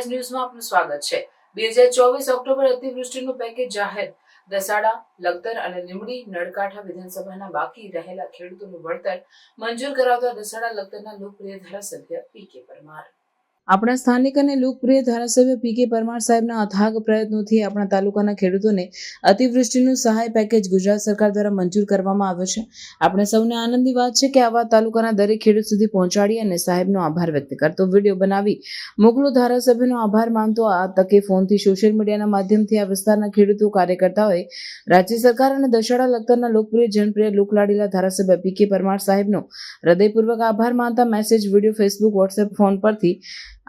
Sunrise ન્યૂઝમાં આપનું સ્વાગત છે. બે હજાર ચોવીસ ઓક્ટોબર અતિવૃષ્ટિનું પેકેજ જાહેર. દસાડા, લખતર અને લીમડી નળકાંઠા વિધાનસભાના બાકી રહેલા ખેડૂતોનું વળતર મંજૂર કરાવતા દસાડા, લખતરના લોકપ્રિય ધારાસભ્ય પી કે પરમાર. આપણા સ્થાનિક અને લોકપ્રિય ધારાસભ્ય પી કે પરમાર સાહેબના અથાગ પ્રયત્નોથી આપણા તાલુકાના ખેડૂતોને અતિવૃષ્ટિનું સહાય પેકેજ ગુજરાત સરકાર દ્વારા મંજૂર કરવામાં આવ્યો છે. આપણે સૌને આનંદની વાત છે કે આવા તાલુકાના દરેક ખેડૂત સુધી પહોંચાડી અને સાહેબનો આભાર વ્યક્ત કરતો વીડિયો બનાવી મોકલો ધારાસભ્યનો આભાર માનતો આ તકે ફોનથી સોશિયલ મીડિયાના માધ્યમથી આ વિસ્તારના ખેડૂતો, કાર્યકર્તાઓએ રાજ્ય સરકાર અને દશેરા લખતરના લોકપ્રિય, જનપ્રિય, લોકલાડીલા ધારાસભ્ય પી કે પરમાર સાહેબનો હૃદયપૂર્વક આભાર માનતા message, video, Facebook, WhatsApp, phone પરથી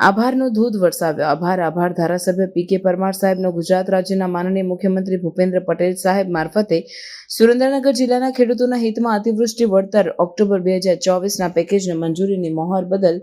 આભારનો ધૂધ વરસાવ્યો. આભાર આભાર. ધારાસભ્ય પી કે પરમાર સાહેબનો ગુજરાત રાજ્યના માનનીય મુખ્યમંત્રી ભૂપેન્દ્ર પટેલ સાહેબ મારફતે સુરેન્દ્રનગર જિલ્લાના ખેડૂતોના હિતમાં અતિવૃષ્ટિ વળતર ઓક્ટોબર બે હજાર ચોવીસના પેકેજને મંજૂરીની મહોર બદલ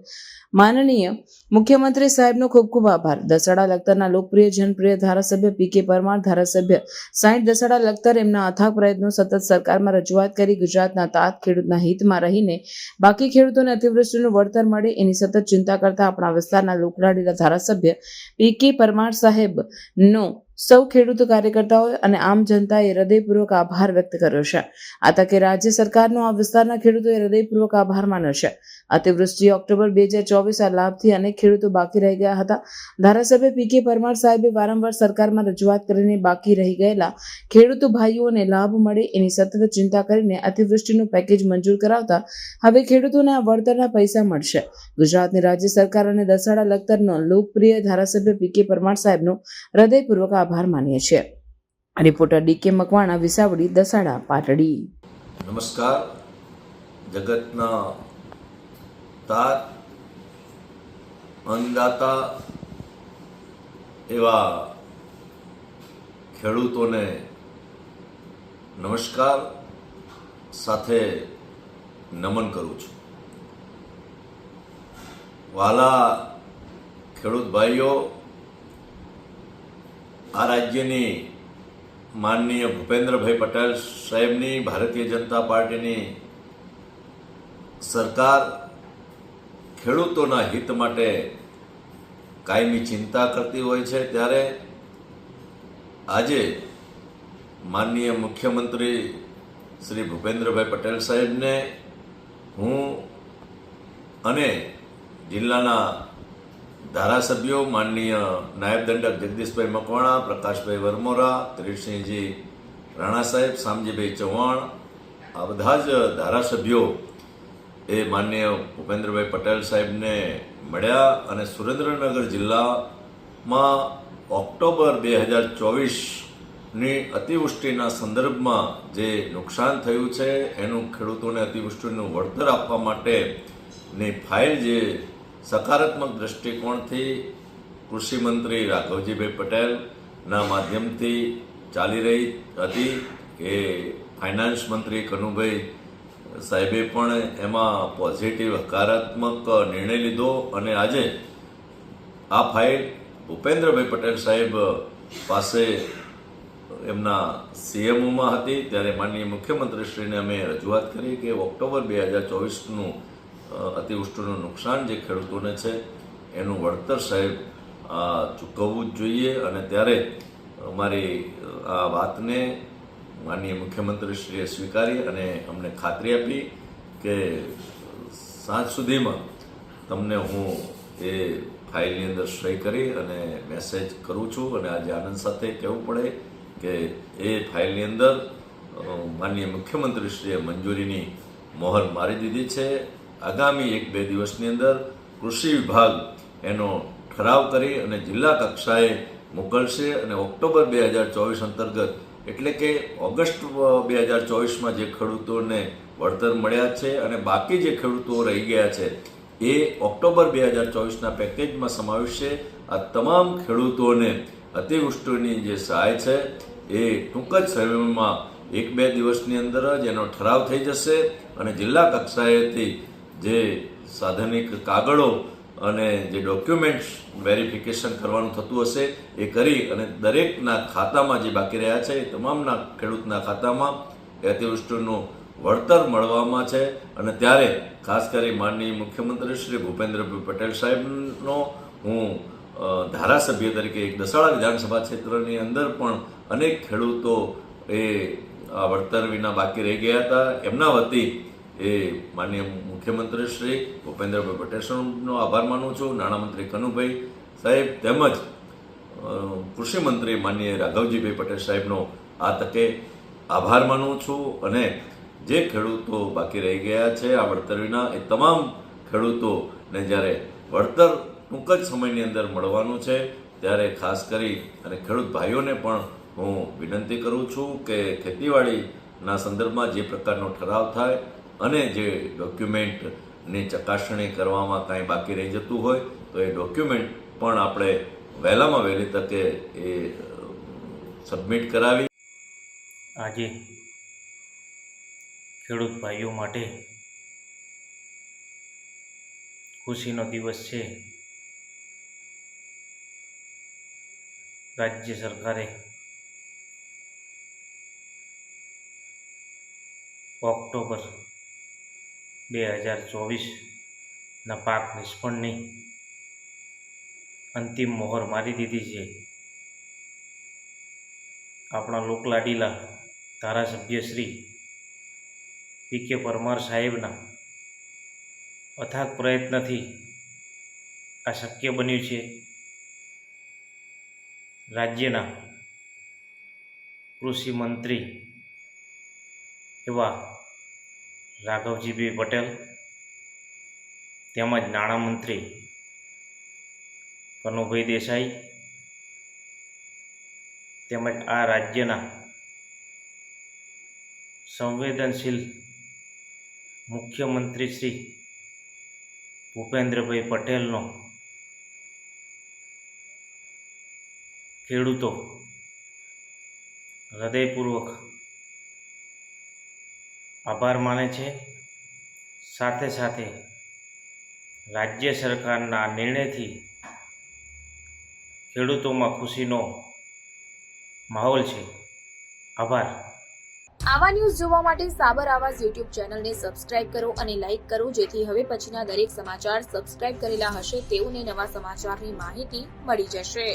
માનનીય મુખ્યમંત્રી સાહેબનો ખૂબ ખૂબ આભાર. દસાડા લખતરના લોકપ્રિય, જનપ્રિય ધારાસભ્ય પી કે પરમાર, ધારાસભ્ય સાઈઠ દસાડા લખતર એમના અથાગ પ્રયત્નો સતત સરકારમાં રજૂઆત કરી ગુજરાતના તાત ખેડૂતના હિતમાં રહીને બાકી ખેડૂતોને અતિવૃષ્ટિનું વળતર મળે એની સતત ચિંતા કરતા આપણા વિસ્તારના લોકલાડીલા ધારાસભ્ય પી કે પરમાર સાહેબનો સૌ ખેડૂત કાર્યકર્તાઓએ અને આમ જનતાએ હૃદયપૂર્વક આભાર વ્યક્ત કર્યો છે. આ તકે રાજ્ય સરકારનો આ વિસ્તારના ખેડૂતોએ હૃદયપૂર્વક આભાર માન્યો છે. અતિવૃષ્ટિ ઓક્ટોબર બે હજાર ચોવીસ લાભથી અનેક ખેડૂતો બાકી રહી ગયા હતા. ધારાસભ્ય પી કે પરમાર સાહેબે વારંવાર સરકારમાં રજૂઆત કરીને બાકી રહી ગયેલા ખેડૂતો ભાઈઓને લાભ મળે એની સતત ચિંતા કરીને અતિવૃષ્ટિનું પેકેજ મંજૂર કરાવતા હવે ખેડૂતોને આ વળતરના પૈસા મળશે. ગુજરાતની રાજ્ય સરકાર અને દસાડા લખતરનો લોકપ્રિય ધારાસભ્ય પી કે પરમાર સાહેબનો હૃદયપૂર્વક આભાર માનીએ છીએ. Reporter DK Makwana, Visavadi, Dasada, Patdi. નમસ્કાર. જગતના તાર, અન્નદાતા એવા ખેડૂતોને નમસ્કાર સાથે નમન કરું છું. વાલા ખેડૂત ભાઈઓ આ રાજ્યની માનનીય ભૂપેન્દ્રભાઈ પટેલ સાહેબની ભારતીય જનતા પાર્ટીની સરકાર ખેડૂતોના હિત માટે કાયમી ચિંતા કરતી હોય છે, ત્યારે આજે માનનીય મુખ્યમંત્રી શ્રી ભૂપેન્દ્રભાઈ પટેલ સાહેબને હું અને જિલ્લાના ધારાસભ્યો માનનીય નાયબ દંડક જગદીશભાઈ મકવાણા, પ્રકાશભાઈ વરમોરા ત્રિરસિંહજી રાણા સાહેબ શામજીભાઈ ચૌહાણ, આ બધા જ ધારાસભ્યો એ માનનીય ભૂપેન્દ્રભાઈ પટેલ સાહેબને મળ્યા અને સુરેન્દ્રનગર જિલ્લામાં ઓક્ટોબર બે હજાર ચોવીસની અતિવૃષ્ટિના સંદર્ભમાં જે નુકસાન થયું છે, એનું ખેડૂતોને અતિવૃષ્ટિનું વળતર આપવા માટેની ફાઇલ જે સકારાત્મક દ્રષ્ટિકોણથી કૃષિમંત્રી રાઘવજીભાઈ પટેલના માધ્યમથી ચાલી રહી હતી કે ફાઇનાન્સ મંત્રી કનુભાઈ સાહેબે પણ એમાં પોઝિટિવ હકારાત્મક નિર્ણય લીધો અને આજે આ ફાઇલ ભૂપેન્દ્રભાઈ પટેલ સાહેબ પાસે એમના સીએમઓમાં હતી. ત્યારે માનનીય મુખ્યમંત્રીશ્રીને અમે રજૂઆત કરી કે ઓક્ટોબર બે હજાર ચોવીસનું અતિવૃષ્ટિનું નુકસાન જે ખેડૂતોને છે, એનું વળતર સાહેબ ચૂકવવું જ જોઈએ અને ત્યારે અમારી આ વાતને માનનીય મુખ્યમંત્રીશ્રીએ સ્વીકારી અને અમને ખાતરી આપી કે સાંજ સુધીમાં તમને હું એ ફાઇલની અંદર સહી કરી અને મેસેજ કરું છું અને આજે આનંદ સાથે કહેવું પડે કે એ ફાઇલની અંદર માનનીય મુખ્યમંત્રીશ્રીએ મંજૂરીની મોહર મારી દીધી છે. આગામી એક બે દિવસની અંદર કૃષિ વિભાગ એનો ઠરાવ કરી અને જિલ્લા કક્ષાએ મોકલશે અને ઓક્ટોબર બે હજાર ચોવીસ અંતર્ગત, એટલે કે ઓગસ્ટ બે હજાર ચોવીસમાં જે ખેડૂતોને વળતર મળ્યા છે અને બાકી જે ખેડૂતો રહી ગયા છે, એ ઓક્ટોબર બે હજાર ચોવીસના પેકેજમાં સમાવેશ છે. આ તમામ ખેડૂતોને અતિવૃષ્ટિની જે સહાય છે, એ ટૂંક જ સમયમાં એક બે દિવસની અંદર જ એનો ઠરાવ થઈ જશે અને જિલ્લા કક્ષાએથી જે સાધનિક કાગળો અને જે ડોક્યુમેન્ટ્સ વેરિફિકેશન કરવાનું થતું હશે, એ કરી અને દરેકના ખાતામાં જે બાકી રહ્યા છે, એ તમામના ખેડૂતના ખાતામાં અતિવૃષ્ટિનું વળતર મળવામાં છે. અને ત્યારે ખાસ કરી માનનીય મુખ્યમંત્રી શ્રી ભૂપેન્દ્રભાઈ પટેલ સાહેબનો હું ધારાસભ્ય તરીકે એક દસાડા વિધાનસભા ક્ષેત્રની અંદર પણ અનેક ખેડૂતો એ આ વળતર વિના બાકી રહી ગયા હતા. એમના વતી એ માનીય મુખ્યમંત્રી શ્રી ભૂપેન્દ્રભાઈ પટેલનો આભાર માનું છું. નાણામંત્રી કનુભાઈ સાહેબ તેમજ કૃષિમંત્રી કૃષિ મંત્રી માનનીય રાઘવજીભાઈ પટેલ સાહેબનો આ તકે આભાર માનું છું અને જે ખેડૂતો બાકી રહી ગયા છે આ વળતર વિના, એ તમામ ખેડૂતોને જ્યારે વળતર ટૂંક જ સમયની અંદર મળવાનું છે, ત્યારે ખાસ કરી અને ખેડૂત ભાઈઓને પણ હું વિનંતી કરું છું કે ખેતીવાડીના સંદર્ભમાં જે પ્રકારનો ઠરાવ થાય અને જે ડોક્યુમેન્ટની ચકાસણી કરવામાં કાંઈ બાકી રહી જતું હોય, તો એ ડોક્યુમેન્ટ પણ આપણે વહેલામાં વહેલી તકે એ સબમિટ કરાવી. આજે ખેડૂત ભાઈઓ માટે ખુશીનો દિવસ છે. રાજ્ય સરકારે ઓક્ટોબર બે હજાર ચોવીસના પાક નિષ્ફળની અંતિમ મોહર મારી દીધી છે. આપણા લોકલાડીલા ધારાસભ્ય શ્રી પી કે પરમાર સાહેબના અથાગ પ્રયત્નથી આ શક્ય બન્યું છે. રાજ્યના કૃષિ મંત્રી એવા રાઘવજીભાઈ પટેલ, તેમજ નાણામંત્રી કનુભાઈ દેસાઈ, તેમજ આ રાજ્યના સંવેદનશીલ મુખ્યમંત્રી શ્રી ભૂપેન્દ્રભાઈ પટેલનો ખેડૂતો હૃદયપૂર્વક આભાર માને છે. સાથે સાથે રાજ્ય સરકારના નિર્ણયથી ખેડૂતોમાં ખુશીનો માહોલ છે. આભાર. આવા ન્યૂઝ જોવા માટે સાબર આવાજ યુટ્યુબ ચેનલને સબસ્ક્રાઇબ કરો અને લાઇક કરો, જેથી હવે પછીના દરેક સમાચાર સબસ્ક્રાઇબ કરેલા હશે તેઓને નવા સમાચારની માહિતી મળી જશે.